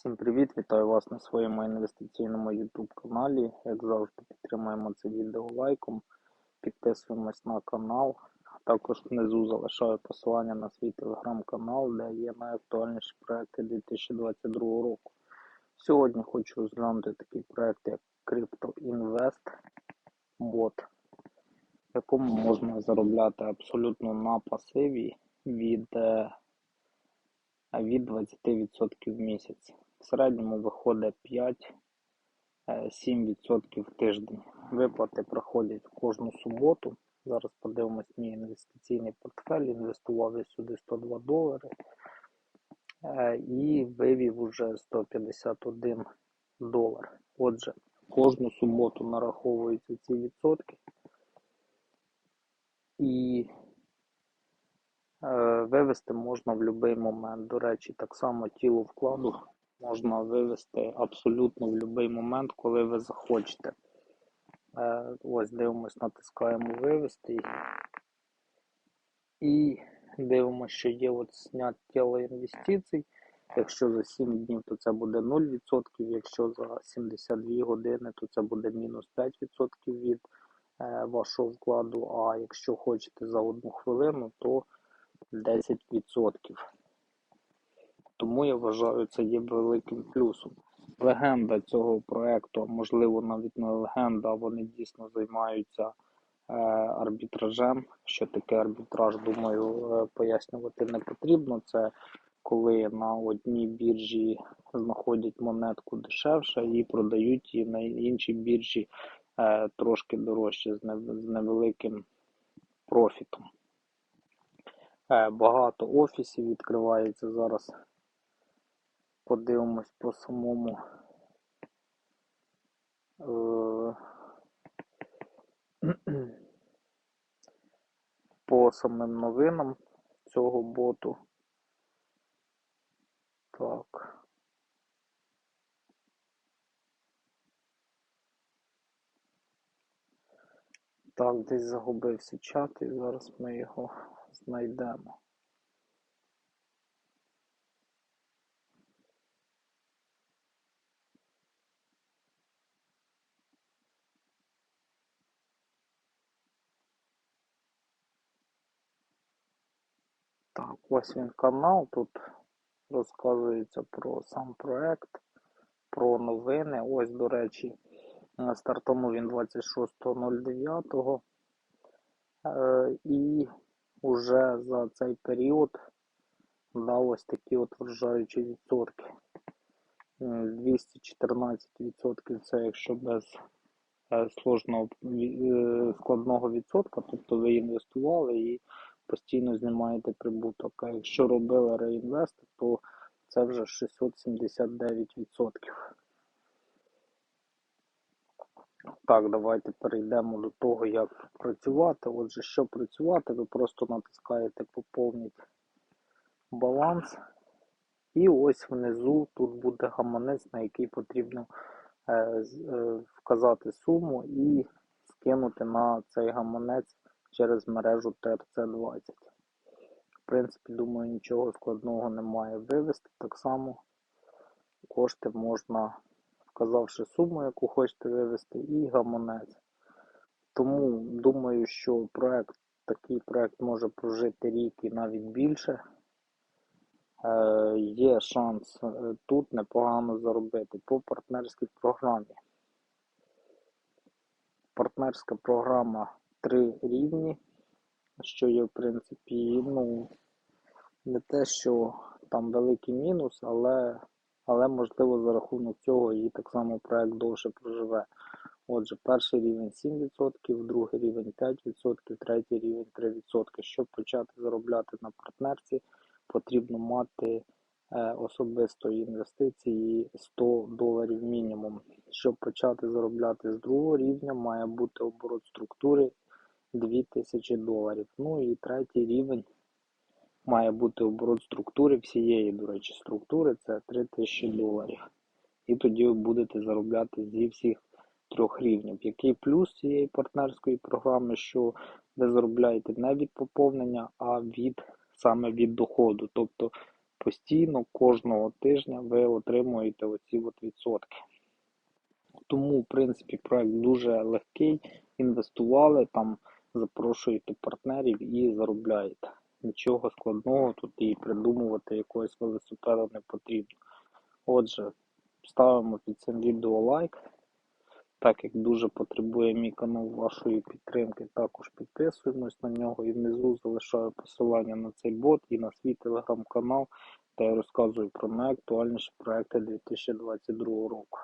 Всім привіт! Вітаю вас на своєму інвестиційному YouTube каналі. Як завжди, підтримуємо це відео лайком, підписуємось на канал. Також внизу залишаю посилання на свій телеграм-канал, де є найактуальніші проекти 2022 року. Сьогодні хочу розглянути такий проект, як CryptoInvest Bot, в якому можна заробляти абсолютно на пасиві від е, від 20% в місяць. В середньому виходить 5-7% в тиждень. Виплати проходять кожну суботу. Зараз подивимось мій інвестиційний портфель. Інвестував я сюди 102 долари е, і вивів уже 151 долар. Отже, кожну суботу нараховуються ці відсотки. І Е, вивести можна в будь-який момент. До речі, так само тіло вкладу можна вивести абсолютно в будь-який момент, коли ви захочете. Е, ось дивимось, натискаємо вивести. І дивимося, що є от тіло інвестицій. Якщо за 7 днів, то це буде 0%, якщо за 72 години, то це буде мінус 5% від е, вашого вкладу. А якщо хочете за одну хвилину, то 10%. Тому я вважаю, це є великим плюсом. Легенда цього проекту, можливо, навіть не легенда, вони дійсно займаються е, арбітражем. Що таке арбітраж, думаю, е, пояснювати не потрібно. Це коли на одній біржі знаходять монетку дешевше і продають її на іншій біржі е, трошки дорожче з невеликим профітом. Е, багато офісів відкривається зараз. Подивимось по самому е, по самим новинам цього боту. Так. Так, десь загубився чат і зараз ми його знайдемо. Так, ось він канал. Тут розказується про сам проект, про новини. Ось, до речі, стартанув він 26.09. Е, і уже за цей період дав ось такі от вражаючі відсотки. 214% це якщо без е, сложного е, складного відсотка, тобто ви інвестували і постійно знімаєте прибуток. А якщо робили реінвест, то це вже 679%. Так, давайте перейдемо до того, як працювати. Отже, що працювати, ви просто натискаєте Поповнити баланс. І ось внизу тут буде гаманець, на який потрібно е, е, вказати суму і скинути на цей гаманець через мережу TRC20. В принципі, думаю, нічого складного немає вивести. Так само кошти можна вказавши суму, яку хочете вивести, і гаманець. Тому думаю, що проект, такий проект може прожити рік і навіть більше. Е, Є шанс е, тут непогано заробити по партнерській програмі. Партнерська програма три рівні, що є, в принципі, ну, не те, що там великий мінус, але але можливо за рахунок цього і так само проект довше проживе. Отже, перший рівень 7%, другий рівень 5%, третій рівень 3%. Щоб почати заробляти на партнерці, потрібно мати е, особистої інвестиції 100 доларів мінімум. Щоб почати заробляти з другого рівня, має бути оборот структури 2000 доларів. Ну і третій рівень має бути оборот структури всієї, до речі, структури це 3000 доларів. І тоді ви будете заробляти зі всіх трьох рівнів. Який плюс цієї партнерської програми, що ви заробляєте не від поповнення, а від саме від доходу. Тобто постійно кожного тижня ви отримуєте оці от відсотки. Тому, в принципі, проект дуже легкий. Інвестували там, запрошуєте партнерів і заробляєте. Нічого складного тут і придумувати якогось велосипеда не потрібно. Отже, ставимо під цим відео лайк. Так як дуже потребує мій канал вашої підтримки, також підписуємось на нього і внизу залишаю посилання на цей бот і на свій телеграм-канал, де я розказую про найактуальніші проекти 2022 року.